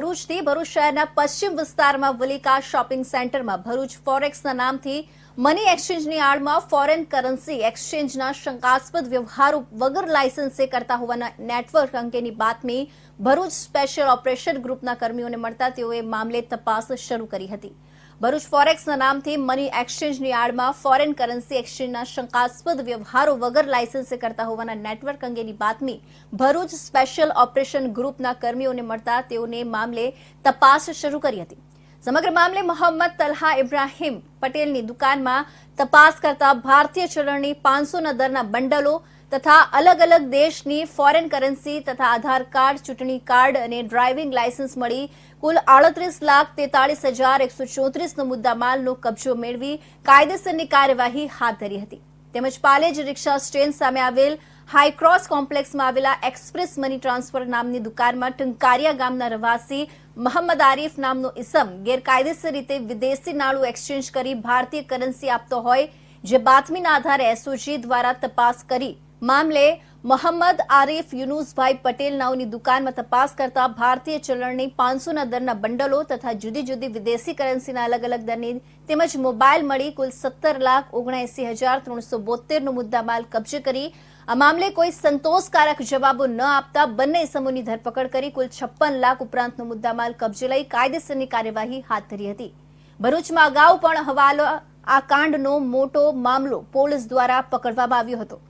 ભરૂચથી ભરૂચ શહેરના પશ્ચિમ વિસ્તારમાં વલિકા શોપિંગ સેન્ટરમાં ભરૂચ ફોરેક્સના નામથી મની એક્સચેન્જની આડમાં ફોરેન કરન્સી એક્સચેન્જના શંકાસ્પદ વ્યવહારો વગર લાયસન્સે કરતા હોવાના નેટવર્ક અંગેની બાતમી ભરૂચ સ્પેશિયલ ઓપરેશન ગ્રુપના કર્મીઓને મળતા તેઓએ મામલે તપાસ શરૂ કરી હતી. ભરૂચ ફોરેક્સના નામથી મની એક્સચેન્જની આડમાં ફોરેન કરન્સી એક્સચેન્જના શંકાસ્પદ વ્યવહારો વગર લાયસન્સે કરતા હોવાના નેટવર્ક અંગેની બાતમી ભરૂચ સ્પેશિયલ ઓપરેશન ગ્રુપના કર્મીઓને મળતા તેઓને મામલે તપાસ શરૂ કરી હતી. સમગ્ર મામલે મોહમ્મદ તલહા ઇબ્રાહીમ પટેલની દુકાનમાં તપાસ કરતા ભારતીય ચલણની પાંચસોના દરના બંડલો તથા અલગ અલગ દેશની ફોરેન કરન્સી તથા આધાર કાર્ડ, ચૂંટણી કાર્ડ અને ડ્રાઇવિંગ લાયસન્સ મળી. કુલ આડત્રીસ લાખ તેતાળીસ હજાર એકસો ચોત્રીસનો મુદ્દામાલનો કબજો મેળવી કાયદેસરની કાર્યવાહી હાથ ધરી હતી. તેમજ પાલેજ રિક્ષા સ્ટેન્ડ સામે આવેલ હાઈક્રોસ કોમ્પ્લેક્સમાં આવેલા એક્સપ્રેસ મની ટ્રાન્સફર નામની દુકાનમાં ટંકારિયા ગામના રહેવાસી મોહમ્મદ આરીફ નામનો ઇસમ ગેરકાયદેસર રીતે વિદેશી નાણું એક્સચેન્જ કરી ભારતીય કરન્સી આપતો હોય, જે બાતમીના આધારે એસઓજી દ્વારા તપાસ કરી મામલે મોહમ્મદ આરીફ યુનુસભાઈ પટેલ નાઓની દુકાનમાં તપાસ કરતા ભારતીય ચલણની પાંચસોના દરના બંડલો તથા જુદી જુદી વિદેશી કરન્સીના અલગ અલગ દરની તેમજ મોબાઈલ મળી કુલ સત્તર લાખ ઓગણએસી હજાર ત્રણસો બોતેરનો મુદ્દામાલ કબજે કરી. આ મામલે કોઈ સંતોષકારક જવાબો ન આપતા બંને સમૂહની ધરપકડ કરી કુલ છપ્પન લાખ ઉપરાંતનો મુદ્દામાલ કબજે લઈ કાયદેસરની કાર્યવાહી હાથ ધરી હતી. ભરૂચમાં અગાઉ પણ હવાલો આ કાંડનો મોટો મામલો પોલીસ દ્વારા પકડવામાં આવ્યો હતો.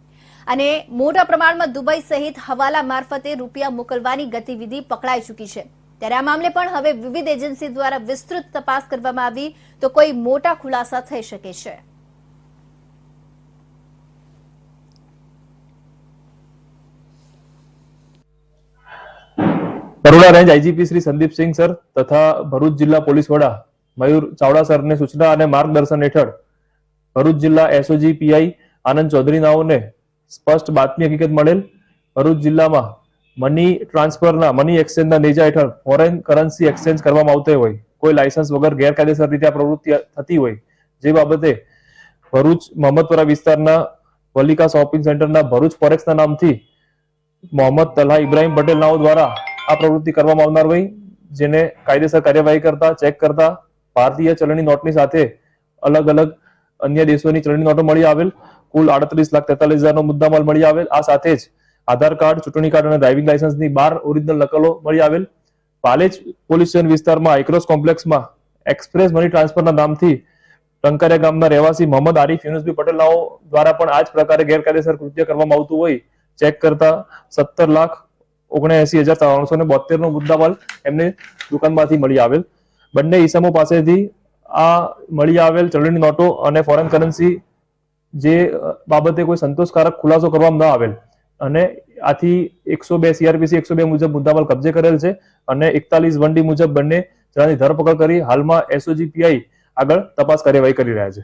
અને મોટા પ્રમાણમાં દુબઈ સહિત હવાલા મારફતે રૂપિયા મોકલવાની ગતિવિધિ પકડાઈ ચૂકી છે. ત્યારે આ મામલે પણ હવે વિવિધ એજન્સી દ્વારા વિસ્તૃત તપાસ કરવામાં આવી તો કોઈ મોટા ખુલાસા થઈ શકે છે. Baroda range IGP Shri Sandeepsinh sir તથા ભરૂચ જિલ્લા પોલીસ વડા મયુર ચાવડા સરની સૂચના અને માર્ગદર્શન હેઠળ ભરૂચ જિલ્લા એસઓજી પીઆઈ આનંદ ચૌધરી નાઓને સ્પષ્ટ બાતમી હકીકત મળેલ, ભરૂચ જિલ્લામાં મની ટ્રાન્સફરના મની એક્સચેન્જના નેજા હેઠળ ફોરેન કરન્સી એક્સચેન્જ કરવામાં આવતી હોય. કોઈ લાયસન્સ વગર ગેરકાયદેસર રીતે આ પ્રવૃત્તિ થતી હોય. જે બાબતે ભરૂચ મોહમ્મદપુરા વિસ્તારના વલિકા શોપિંગ સેન્ટરના ભરૂચ ફોરેક્સના નામથી મોહમ્મદ તલહા ઇબ્રાહીમ પટેલ નાઓ દ્વારા આ પ્રવૃત્તિ કરવામાં આવનાર હોય, જેને કાયદેસર કાર્યવાહી કરતા, ચેક કરતા ભારતીય ચલણી નોટની સાથે અલગ અલગ અન્ય દેશોની ચલણી નોટો મળી આવેલ. કુલ આડત્રીસ લાખ તેતાલીસ હજારનો મુદ્દામાલ મળી આવેલ. આ સાથે જ આધાર કાર્ડ, ચૂંટણી કાર્ડ અને ડ્રાઇવિંગ લાયસન્સની બાર ઓરિજિનલ નકલો મળી આવેલ. પાલેજ પોલીસ વિસ્તારમાં આઇક્રોસ કોમ્પ્લેક્સમાં એક્સપ્રેસ મની ટ્રાન્સફરના નામથી ટંકારિયા ગામના રહેવાસી મોહમ્મદ આરીફ, યુનુસબી પટેલનાઓ દ્વારા પણ આ જ પ્રકારે ગેરકાયદેસર કૃત્ય કરવામાં આવતું હોય. ચેક કરતા સત્તર લાખ ઓગણએસી હજાર ત્રણસો ને બોતેર નો મુદ્દામાલ એમને દુકાનમાંથી મળી આવેલ. બંને ઈસમો પાસેથી આ મળી આવેલ ચલણી નોટો અને ફોરેન કરન્સી જે બાબતે કોઈ સંતોષકારક ખુલાસો કરવામાં ન આવેલ. અને આથી એકસો બે સીઆરપીસી એકસો બે મુજબ મુદ્દામાલ કબજે કરેલ છે અને એકતાલીસ વનડી મુજબ બંને જણાની ધરપકડ કરી હાલમાં એસઓજીપીઆઈ આગળ તપાસ કાર્યવાહી કરી રહ્યા છે.